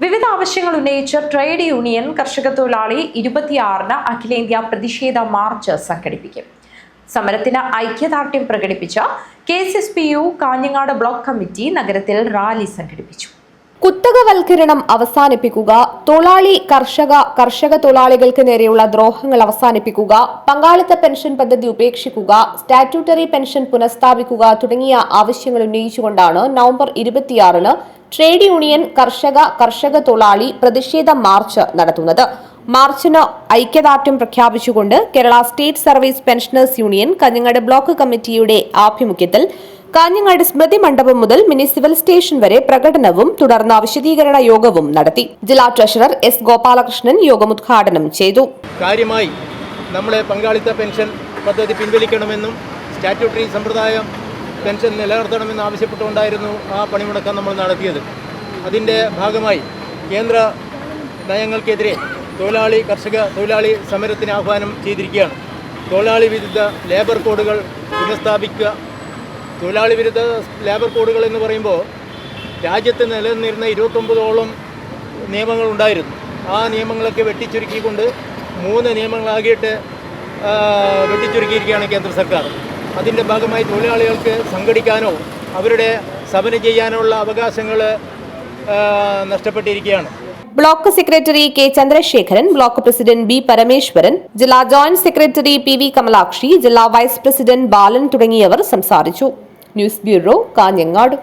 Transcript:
വിവിധ ആവശ്യങ്ങൾ ഉന്നയിച്ച് ട്രേഡ് യൂണിയൻ കർഷക തൊഴിലാളി ഇരുപത്തിയാറിന് അഖിലേന്ത്യാ പ്രതിഷേധ മാർച്ച് സംഘടിപ്പിക്കും. സമരത്തിന് ഐക്യദാർഢ്യം പ്രകടിപ്പിച്ച K S S P U Kanhangad block committee നഗരത്തിൽ റാലി സംഘടിപ്പിച്ചു. കുത്തകവൽക്കരണം അവസാനിപ്പിക്കുക തൊഴിലാളി കർഷക കർഷക തൊഴിലാളികൾക്ക് നേരെയുള്ള ദ്രോഹങ്ങൾ അവസാനിപ്പിക്കുക പങ്കാളിത്ത പെൻഷൻ പദ്ധതി ഉപേക്ഷിക്കുക സ്റ്റാറ്റ്യൂട്ടറി പെൻഷൻ പുനഃസ്ഥാപിക്കുക തുടങ്ങിയ ആവശ്യങ്ങൾ ഉന്നയിച്ചുകൊണ്ടാണ് നവംബർ ഇരുപത്തിയാറിന് ട്രേഡ് യൂണിയൻ കർഷക കർഷക തൊഴിലാളി പ്രതിഷേധ മാർച്ച് നടത്തുന്നത്. മാർച്ചിന് ഐക്യദാർഢ്യം പ്രഖ്യാപിച്ചുകൊണ്ട് Kerala state service pensioners union Kanhangad block കമ്മിറ്റിയുടെ ആഭിമുഖ്യത്തിൽ കാഞ്ഞങ്ങാട് സ്മൃതി മണ്ഡപം മുതൽ മിനി സിവിൽ സ്റ്റേഷൻ വരെ പ്രകടനവും തുടർന്ന് വിശദീകരണ യോഗവും നടത്തി. ജില്ലാ ട്രഷറർ എസ് ഗോപാലകൃഷ്ണൻ യോഗം ഉദ്ഘാടനം ചെയ്തു. കാര്യമായി നമ്മളെ പങ്കാളിത്ത പെൻഷൻ പദ്ധതി പിൻവലിക്കണമെന്നും സ്റ്റാറ്റ്യൂട്ടറി സമ്പ്രദായം പെൻഷൻ നിലനിർത്തണമെന്ന് ആവശ്യപ്പെട്ടുകൊണ്ടായിരുന്നു ആ പണിമുടക്കം നമ്മൾ നടത്തിയത്. അതിന്റെ ഭാഗമായി കേന്ദ്ര നയങ്ങൾക്കെതിരെ തൊഴിലാളി കർഷക തൊഴിലാളി സമരത്തിന് ആഹ്വാനം ചെയ്തിരിക്കുകയാണ്. തൊഴിലാളി വിരുദ്ധ ലേബർ കോഡുകൾ പുനഃസ്ഥാപിക്കുക. തൊഴിലാളി വിരുദ്ധ ലേബർ കോഡുകൾ എന്ന് പറയുമ്പോൾ രാജ്യത്ത് നിലനിന്നിരുന്ന ഇരുപത്തൊമ്പതോളം നിയമങ്ങൾ ഉണ്ടായിരുന്നു. ആ നിയമങ്ങളൊക്കെ വെട്ടിച്ചുരുക്കിക്കൊണ്ട് മൂന്ന് നിയമങ്ങളാകിയിട്ട് വെട്ടിച്ചുരുക്കിയിരിക്കുകയാണ് കേന്ദ്ര സർക്കാർ. അതിന്റെ ഭാഗമായി തൊഴിലാളികൾക്ക് സംഘടിക്കാനോ അവരുടെ സമരം ചെയ്യാനുള്ള അവകാശങ്ങൾ നഷ്ടപ്പെട്ടിരിക്കുകയാണ്. Block secretary K Chandrasekharan block president B Parameswaran ജില്ലാ joint secretary P V Kamalakshi ജില്ലാ വൈസ് പ്രസിഡന്റ് ബാലൻ തുടങ്ങിയവർ സംസാരിച്ചു. News bureau Kanhangad.